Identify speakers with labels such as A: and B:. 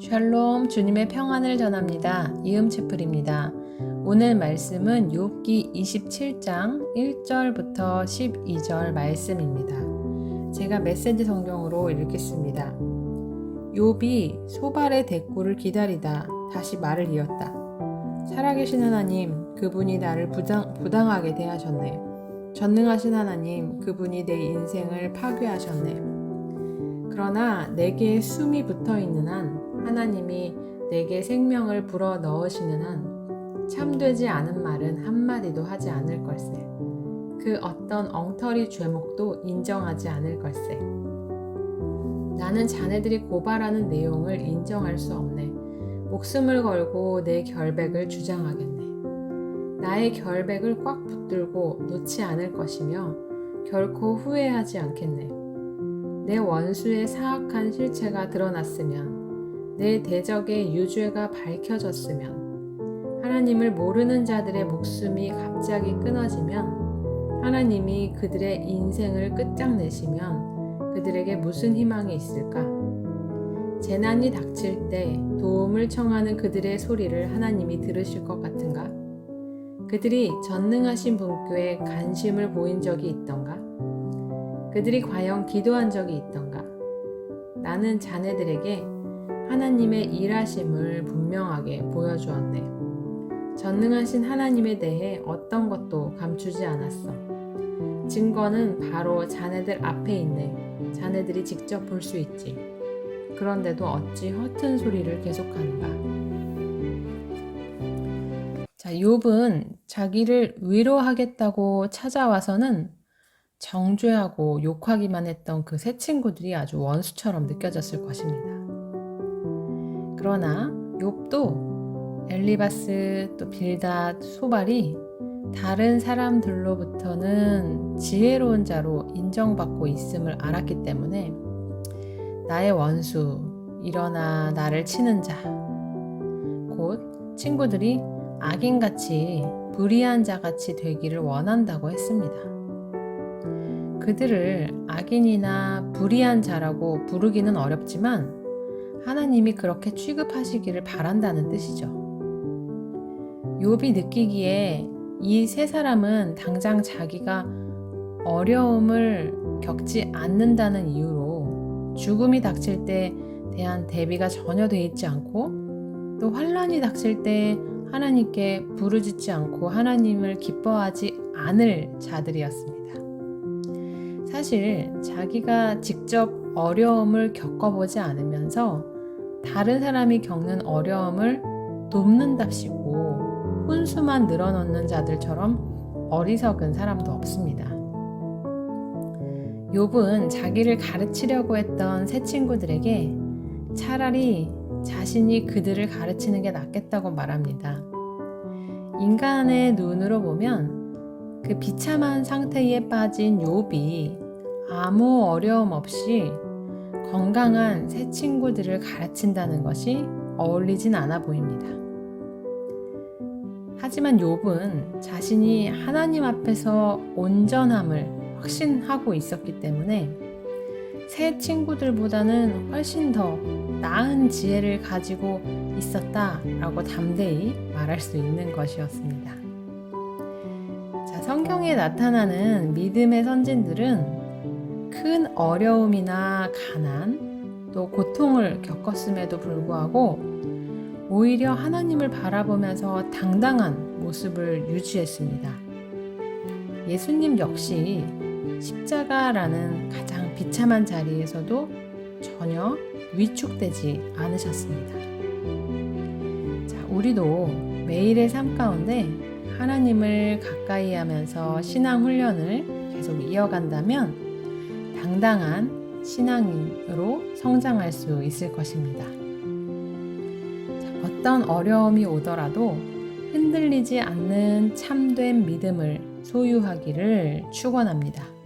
A: 샬롬 주님의 평안을 전합니다. 이음채플입니다. 오늘 말씀은 욥기 27장 1절부터 12절 말씀입니다. 제가 메시지 성경으로 읽겠습니다. 욥이 소발의 대꾸를 기다리다 다시 말을 이었다. 살아계신 하나님, 그분이 나를 부당, 부당하게 대하셨네. 전능하신 하나님, 그분이 내 인생을 파괴하셨네. 그러나 내게 숨이 붙어 있는 한 하나님이 내게 생명을 불어 넣으시는 한 참되지 않은 말은 한마디도 하지 않을 걸세. 그 어떤 엉터리 죄목도 인정하지 않을 걸세. 나는 자네들이 고발하는 내용을 인정할 수 없네. 목숨을 걸고 내 결백을 주장하겠네. 나의 결백을 꽉 붙들고 놓지 않을 것이며 결코 후회하지 않겠네. 내 원수의 사악한 실체가 드러났으면 내 대적의 유죄가 밝혀졌으면 하나님을 모르는 자들의 목숨이 갑자기 끊어지면 하나님이 그들의 인생을 끝장내시면 그들에게 무슨 희망이 있을까? 재난이 닥칠 때 도움을 청하는 그들의 소리를 하나님이 들으실 것 같은가? 그들이 전능하신 분께 관심을 보인 적이 있던가? 그들이 과연 기도한 적이 있던가? 나는 자네들에게 하나님의 일하심을 분명하게 보여주었네. 전능하신 하나님에 대해 어떤 것도 감추지 않았어. 증거는 바로 자네들 앞에 있네. 자네들이 직접 볼 수 있지. 그런데도 어찌 허튼 소리를 계속하는가? 자, 욥은 자기를 위로하겠다고 찾아와서는 정죄하고 욕하기만 했던 그 세 친구들이 아주 원수처럼 느껴졌을 것입니다. 그러나 욥도 엘리바스 또 빌닷 소발이 다른 사람들로부터는 지혜로운 자로 인정받고 있음을 알았기 때문에 나의 원수 일어나 나를 치는 자 곧 친구들이 악인같이 불의한 자같이 되기를 원한다고 했습니다. 그들을 악인이나 불의한 자라고 부르기는 어렵지만 하나님이 그렇게 취급하시기를 바란다는 뜻이죠. 욥이 느끼기에 이 세 사람은 당장 자기가 어려움을 겪지 않는다는 이유로 죽음이 닥칠 때 대한 대비가 전혀 돼 있지 않고 또 환란이 닥칠 때 하나님께 부르짖지 않고 하나님을 기뻐하지 않을 자들이었습니다. 사실 자기가 직접 어려움을 겪어보지 않으면서 다른 사람이 겪는 어려움을 돕는답시고 혼수만 늘어놓는 자들처럼 어리석은 사람도 없습니다. 욥은 자기를 가르치려고 했던 새 친구들에게 차라리 자신이 그들을 가르치는 게 낫겠다고 말합니다. 인간의 눈으로 보면 그 비참한 상태에 빠진 욥이 아무 어려움 없이 건강한 새 친구들을 가르친다는 것이 어울리진 않아 보입니다. 하지만 욥은 자신이 하나님 앞에서 온전함을 확신하고 있었기 때문에 새 친구들보다는 훨씬 더 나은 지혜를 가지고 있었다라고 담대히 말할 수 있는 것이었습니다. 자, 성경에 나타나는 믿음의 선진들은 큰 어려움이나 가난 또 고통을 겪었음에도 불구하고 오히려 하나님을 바라보면서 당당한 모습을 유지했습니다. 예수님 역시 십자가라는 가장 비참한 자리에서도 전혀 위축되지 않으셨습니다. 자, 우리도 매일의 삶 가운데 하나님을 가까이 하면서 신앙 훈련을 계속 이어간다면 당당한 신앙인으로 성장할 수 있을 것입니다. 자, 어떤 어려움이 오더라도 흔들리지 않는 참된 믿음을 소유하기를 축원합니다.